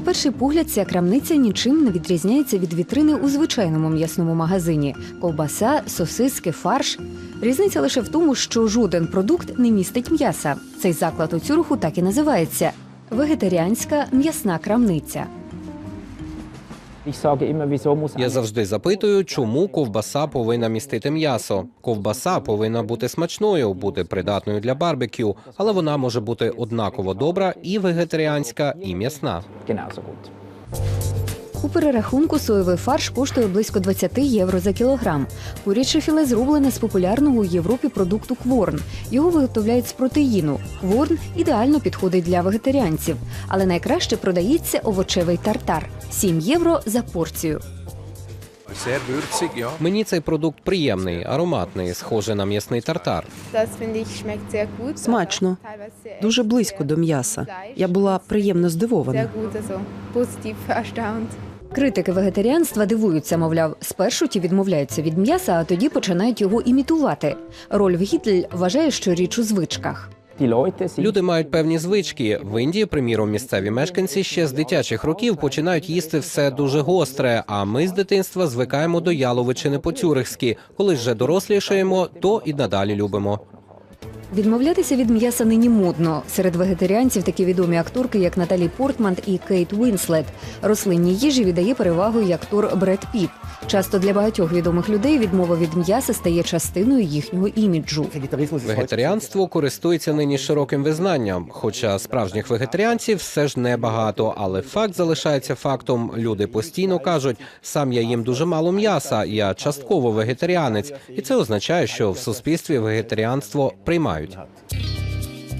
На перший погляд, ця крамниця нічим не відрізняється від вітрини у звичайному м'ясному магазині: ковбаса, сосиски, фарш. Різниця лише в тому, що жоден продукт не містить м'яса. Цей заклад у Цюриху так і називається вегетаріанська м'ясна крамниця. Я завжди запитую, чому ковбаса повинна містити м'ясо. Ковбаса повинна бути смачною, бути придатною для барбекю, але вона може бути однаково добра і вегетаріанська, і м'ясна. У перерахунку соєвий фарш коштує близько 20 євро за кілограм. Куряче філе зроблене з популярного у Європі продукту кворн. Його виготовляють з протеїну. Кворн ідеально підходить для вегетаріанців, але найкраще продається овочевий тартар 7 євро за порцію. Мені цей продукт приємний, ароматний, схожий на м'ясний тартар. Смачно. Дуже близько до м'яса. Я була приємно здивована. Критики вегетаріанства дивуються, мовляв, спершу ті відмовляються від м'яса, а тоді починають його імітувати. Рольф Гітль вважає, що річ у звичках. Люди мають певні звички. В Індії, приміром, місцеві мешканці ще з дитячих років починають їсти все дуже гостре. А ми з дитинства звикаємо до яловичини по-тюрихськи. Коли вже дорослішаємо, то і надалі любимо. Відмовлятися від м'яса нині модно. Серед вегетаріанців такі відомі акторки, як Наталі Портман і Кейт Уінслет. Рослинній їжі віддає перевагу і актор Бред Піт. Часто для багатьох відомих людей відмова від м'яса стає частиною їхнього іміджу. Вегетаріанство користується нині широким визнанням. Хоча справжніх вегетаріанців все ж небагато, але факт залишається фактом. Люди постійно кажуть, сам я їм дуже мало м'яса, я частково вегетаріанець, і це означає, що в суспільстві вегетаріанство приймають.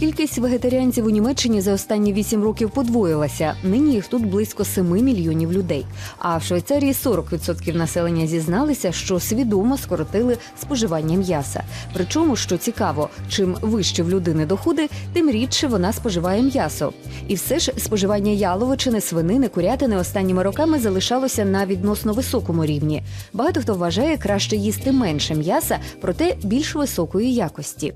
Кількість вегетаріанців у Німеччині за останні вісім років подвоїлася. Нині їх тут близько 7 мільйонів людей. А в Швейцарії 40% населення зізналися, що свідомо скоротили споживання м'яса. Причому, що цікаво, чим вище в людини доходи, тим рідше вона споживає м'ясо. І все ж споживання яловичини, свинини, курятини останніми роками залишалося на відносно високому рівні. Багато хто вважає краще їсти менше м'яса, проте більш високої якості.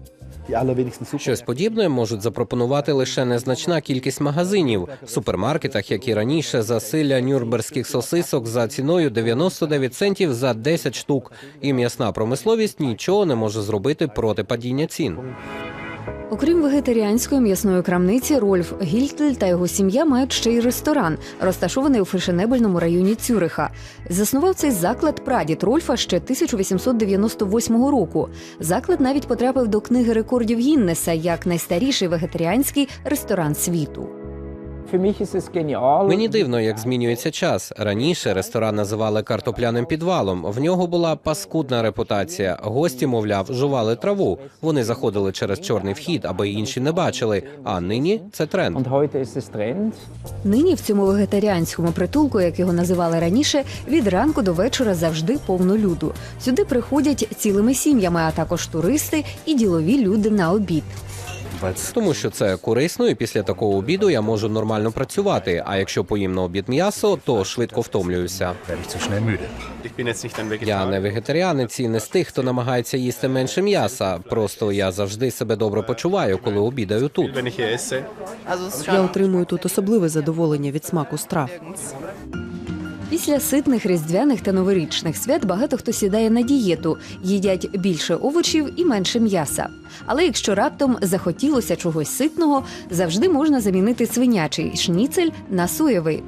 Щось подібне можуть запропонувати лише незначна кількість магазинів в супермаркетах, як і раніше, засилля нюрнберзьких сосисок за ціною 99 центів за 10 штук. І м'ясна промисловість нічого не може зробити проти падіння цін. Окрім вегетаріанської м'ясної крамниці, Рольф Гільтель та його сім'я мають ще й ресторан, розташований у фешенебельному районі Цюриха. Заснував цей заклад прадід Рольфа ще 1898 року. Заклад навіть потрапив до книги рекордів Гіннеса як найстаріший вегетаріанський ресторан світу. Мені дивно, як змінюється час. Раніше ресторан називали картопляним підвалом. В нього була паскудна репутація. Гості, мовляв, жували траву. Вони заходили через чорний вхід, аби інші не бачили. А нині це тренд. Нині в цьому вегетаріанському притулку, як його називали раніше, від ранку до вечора завжди повно люду. Сюди приходять цілими сім'ями, а також туристи і ділові люди на обід. Тому що це корисно, і після такого обіду я можу нормально працювати. А якщо поїм на обід м'ясо, то швидко втомлююся. Я не вегетаріанець і не з тих, хто намагається їсти менше м'яса. Просто я завжди себе добре почуваю, коли обідаю тут. Я отримую тут особливе задоволення від смаку страв. Після ситних різдвяних та новорічних свят багато хто сідає на дієту, їдять більше овочів і менше м'яса. Але якщо раптом захотілося чогось ситного, завжди можна замінити свинячий шніцель на соєвий.